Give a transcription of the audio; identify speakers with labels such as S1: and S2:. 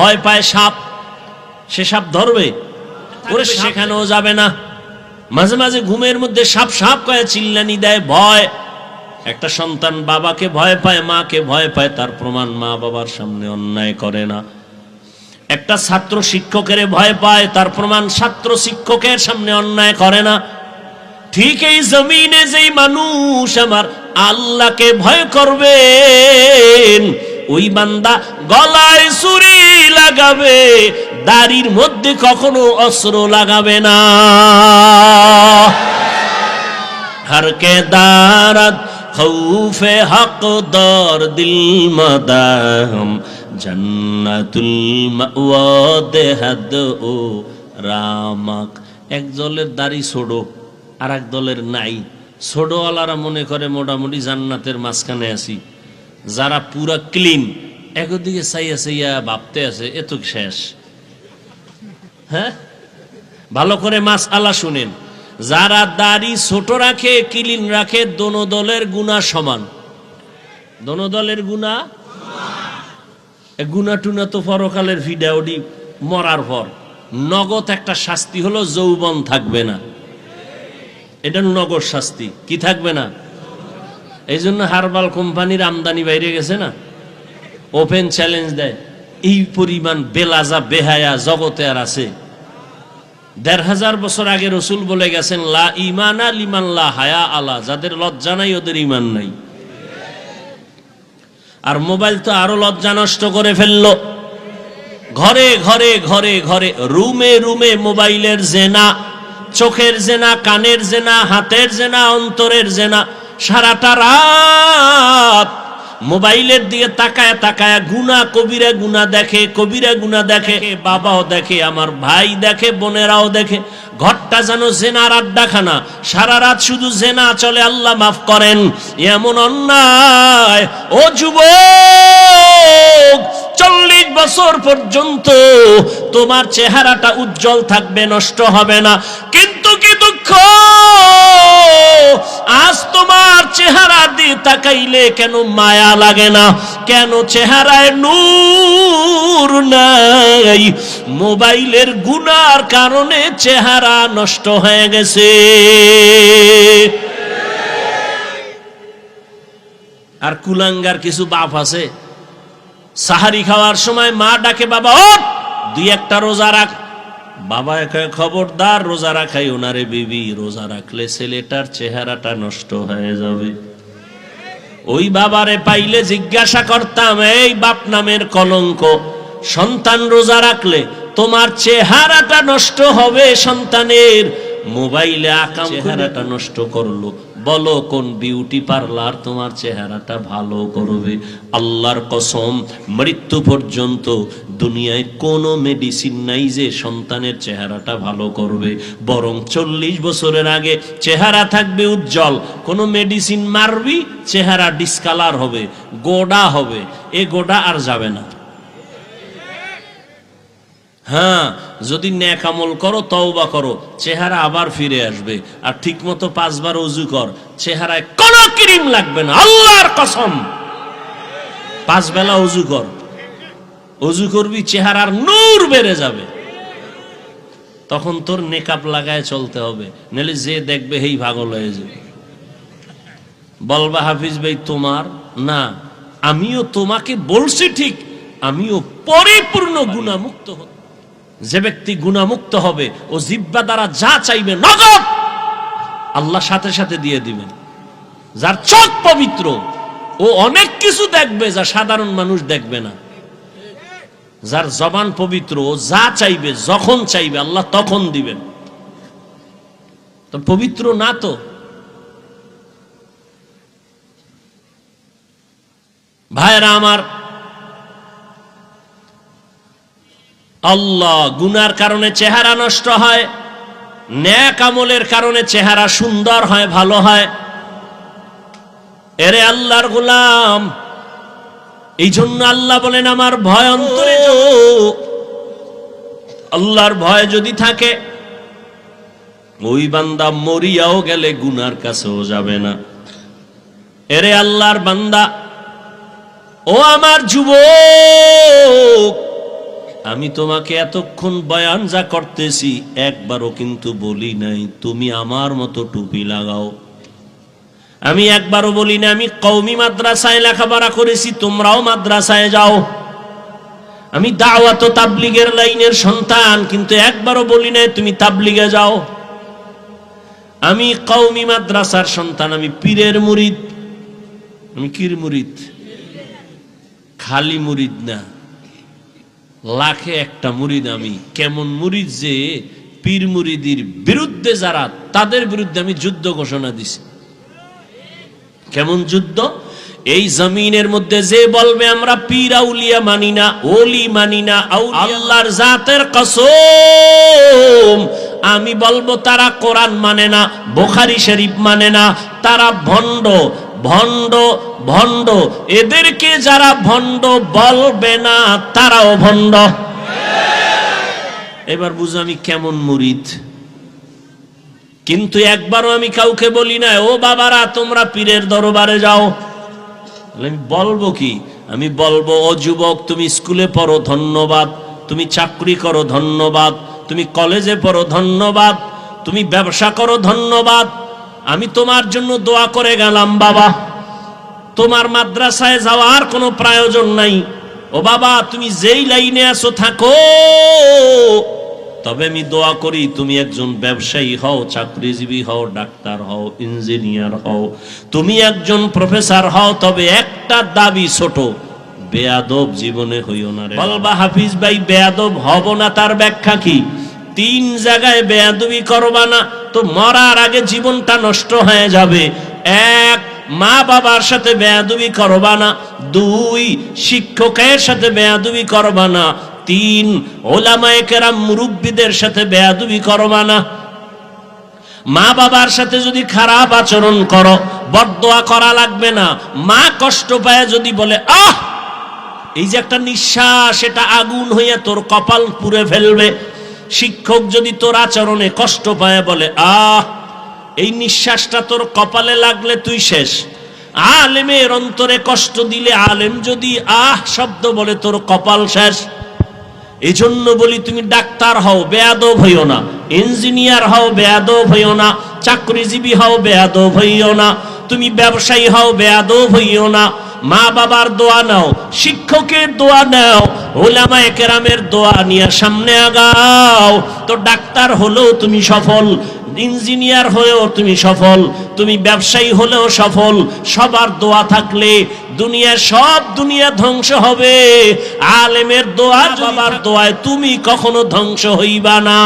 S1: ভয় পায় সাপ। সে সাপ ধরবে। ওরে সেখানেও যাবে না। মাঝে মাঝে ঘুমের মধ্যে সাপ সাপ কয়ে চিল্লানি দেয় ভয়। একটা সন্তান বাবাকে ভয় পায় মাকে ভয় পায় তার প্রমাণ মা বাবার সামনে অন্যায় করে না। একটা ছাত্র শিক্ষকের ভয় পায় তার প্রমাণ ছাত্র শিক্ষকের সামনে অন্যায় করে না। ঠিক এই জমিনে যেই মানুষ আমার আল্লাহকে ভয় করবেন ওই বান্দা গলায় ছুরি লাগাবে, দাড়ির মধ্যে কখনো অস্ত্র লাগাবে না। হরকে দারাত খৌফে হক দর দিল মদাহম, জন্নাতুল মাওয়া দেহাদ ও রামাক। এক দলের দাড়ি ছোড়ো আর এক দলের নাই। ছোটোওয়ালারা মনে করে, মোটামুটি জান্নাতের মাঝখানে আছি। যারা পুরা ক্লিন একদিকে চাইয়া চাইয়া ভাবতে আছে এত শেষ। হ্যাঁ? ভালো করে মাস আলা শুনেন। যারা দাড়ি ছোট রাখে, কিলিন রাখে, দোনো দলের গুণা সমান। দোনো দলের গুণা? গুণা টুনা তো পরকালের ভিডিওটি মরার পর। নগদ একটা শাস্তি হলো, যৌবন থাকবে না। এটা নগদ শাস্তি। কি থাকবে না? এই জন্য হারবাল কোম্পানির আমদানি বাইরে গেছে না? ওপেন চ্যালেঞ্জ দেয়। এই পরিমাণ বেলাজা, বেহায়া জগতে আর আছে। দেড় হাজার বছর আগে রসুল বলে গেছেন, লা ইমানা লিমান লা হায়া আলা যাদের লজ্জা নাই ওদের ইমান নাই। আর মোবাইল তো আরও লজ্জা নষ্ট করে ফেলল। ঘরে ঘরে ঘরে ঘরে, রুমে রুমে মোবাইলের জেনা, চোখের জেনা, কানের জেনা, হাতের জেনা, অন্তরের জেনা, সারাটা রাত মোবাইলের দিকে তাকায় তাকায় গুনা কবিরা গুনা দেখে, কবিরা গুনা দেখে, বাবাও দেখে, আমার ভাই দেখে, বোনেরাও দেখে। ঘরটা যেন জেনার আড্ডাখানা, সারা রাত শুধু জেনা চলে, আল্লাহ মাফ করেন। এমন অন্যায়, ও যুবক, চল্লিশ বছর পর্যন্ত তোমার চেহারাটা উজ্জ্বল থাকবে, নষ্ট হবে না। কিন্তু কি দুঃখ? আজ তোমার চেহারা দিয়ে তাকাইলে কেন মায়া লাগে না? কেন চেহারায় নূর নাই? মোবাইলের গুনার কারণে চেহারা নষ্ট হয়ে গেছে। আর কুলাঙ্গার কিছু বাপ আছে। সাহারি খাওয়ার সময় মা ডাকে, বাবা ও দুই একটা রোজা রাখ। বাবা একা খবরদার রোজা রাখাই ওনারে বিবি রোজা রাখলে ছেলেটার চেহারাটা নষ্ট হয়ে যাবে। ওই বাবারে পাইলে জিজ্ঞাসা করতাম এই বাপ নামের কলঙ্ক সন্তান রোজা রাখলে তোমার চেহারাটা নষ্ট হবে সন্তানের? মোবাইলে আকাম চেহারাটা নষ্ট করল। বলো, কোন বিউটি পার্লার তোমার চেহারাটা ভালো করবে? আল্লাহর কসম, মৃত্যু পর্যন্ত দুনিয়ায় কোনো মেডিসিন নাই যে সন্তানের চেহারাটা ভালো করবে। বরং চল্লিশ বছরের আগে চেহারা থাকবে উজ্জ্বল। কোনো মেডিসিন মারবি, চেহারা ডিসকালার হবে, গোডা হবে। এ গোডা আর যাবে না। হ্যাঁ যদি ন্যাক আমল করো, তওবা করো, চেহারা আবার ফিরে আসবে। আর ঠিকমতো পাঁচবার অজু কর, চেহারায় কোনো ক্রিম লাগবে না, আল্লাহর কসম। পাঁচ বেলা অজু কর। অজু করবি, চেহারার নূর বেড়ে যাবে। তখন তোর নেকাপ লাগায় চলতে হবে, নাহলে যে দেখবে হেই পাগল হয়ে যাবে। বলবা, হাফিজ ভাই, তোমার? না, আমিও তোমাকে বলছি ঠিক, আমিও পরিপূর্ণ গুণামুক্ত হতে যে ব্যক্তি গুণামুক্ত হবে ও জিব্বা দ্বারা যা চাইবে নগদ, আল্লাহ সাথে সাথে দিয়ে দিবেন। যার চোখ পবিত্র, ও অনেক কিছু দেখবে যা সাধারণ মানুষ দেখবে না। যার জবান পবিত্র, ও যা চাইবে, যখন চাইবে, আল্লাহ তখন দিবেন। তো পবিত্র না তো? ভাইরা আমার আল্লাহ গুনার কারণে চেহারা নষ্ট হয়, ন্যাক আমলের কারণে চেহারা সুন্দর হয়, ভালো হয়। এরে আল্লাহর গোলাম এই জন্য আল্লাহ বলেন, আমার ভয় অন্তরে আল্লাহর ভয় যদি থাকে, ওই বান্দা মরিয়াও গেলে গুনার কাছেও যাবে না। এরে আল্লাহর বান্দা, ও আমার যুবক আমি তোমাকে এতক্ষণ বয়ান যা করতেছি, একবারও কিন্তু বলি নাই, তুমি আমার মতো টুপি লাগাও। আমি একবারও বলি না আমি কৌমি মাদ্রাসায় লেখাপড়া করেছি, তোমরাও মাদ্রাসায় যাও। আমি দাওয়াত তাবলিগের লাইনের সন্তান, কিন্তু একবারও বলি নাই, তুমি তাবলিগে যাও। আমি কৌমি মাদ্রাসার সন্তান, আমি পীরের মুরিদ। আমি কির মুরিদ? খালি মুরিদ না। লাখে একটা মুরিদ আমি। কেমন মুরিদ যে পীর মুরিদির বিরুদ্ধে যারা, তাদের বিরুদ্ধে আমি যুদ্ধ ঘোষণা দিছি। কেমন যুদ্ধ? এই জমিনের মধ্যে যে বলবে, আমরা পীর আউলিয়া মানি না, ওলি মানি না আল্লাহর জাতের কসম। আমি বলব, তারা কোরআন মানে না, বোখারি শরীফ মানে না, তারা ভণ্ড। ভণ্ড ভণ্ড। এদেরকে যারা ভণ্ড বলবে না, তারাও ভণ্ড। এবার বুঝো আমি কেমন মুরিদ। কিন্তু একবারও আমি কাউকে বলি না, ও বাবারা, তোমরা পীরের দরবারে যাও। আমি বলব কি? আমি বলব, ও যুবক, তুমি স্কুলে পড়ো, ধন্যবাদ। তুমি চাকরি করো, ধন্যবাদ। তুমি কলেজে পড়ো, ধন্যবাদ। তুমি ব্যবসা করো, ধন্যবাদ। আমি তোমার জন্য দোয়া করে গেলাম, বাবা। তোমার মাদ্রাসায় যাওয়ার কোনো প্রয়োজন নাই। ও বাবা, তুমি যেই লাইনে আছো, থাকো। তবে আমি দোয়া করি, তুমি একজন ব্যবসায়ী হও, চাকরিজীবী হও, ডাক্তার হও, ইঞ্জিনিয়ার হও। তুমি একজন প্রফেসর হও, তবে একটা দাবি ছোট, বেয়াদব জীবনে হইও না রে বলবা, হাফিজ ভাই, বেয়াদব হব না, তার ব্যাখ্যা কি? তিন জায়গায় বেয়াদবি করবা না তো মরার আগে জীবনটা নষ্ট হয়ে যাবে। এক, মা বাবার সাথে বেয়াদুবি করবা না। দুই, শিক্ষকের সাথে বেয়াদবি করবা না। তিন, ওলামায়ে কেরাম মুরব্বীদের সাথে বেয়াদবি করবা না। মা বাবার সাথে যদি খারাপ আচরণ করো, বদদোয়া করা লাগবে না। মা কষ্ট পায় যদি বলে, আহ! এই যে একটা নিঃশ্বাস, এটা আগুন হইয়া তোর কপাল পুড়ে ফেলবে। শিক্ষক যদি তোর আচরণে কষ্ট পায়, বলে, আহ, এই নিঃশ্বাসটা তোর কপালে লাগলে তুই শেষ। আলেমের অন্তরে কষ্ট দিলে আলেম যদি, আহ, শব্দ বলে তোর কপাল শেষ। এই জন্য বলি, তুমি ডাক্তার হও, বেয়াদব হইও না। ইঞ্জিনিয়ার হও, বেয়াদব হইও না। চাকরিজীবী হও, বেয়াদব হইও না। তুমি ব্যবসায়ী হও, বেয়াদব হইও না। মা বাবার দোয়া নাও শিক্ষকের দোয়া নাও ওলামায়ে কেরামের দোয়া নিয়ে সামনে আগাও। তো ডাক্তার হলেও তুমি সফল ইঞ্জিনিয়ার হয়েও তুমি সফল তুমি ব্যবসায়ী হলেও সফল সবার দোয়া থাকলে দুনিয়া সব দুনিয়া ধ্বংস হবে। আলেমের দোয়া বাবার দোয়ায় তুমি কখনো ধ্বংস হইবা না।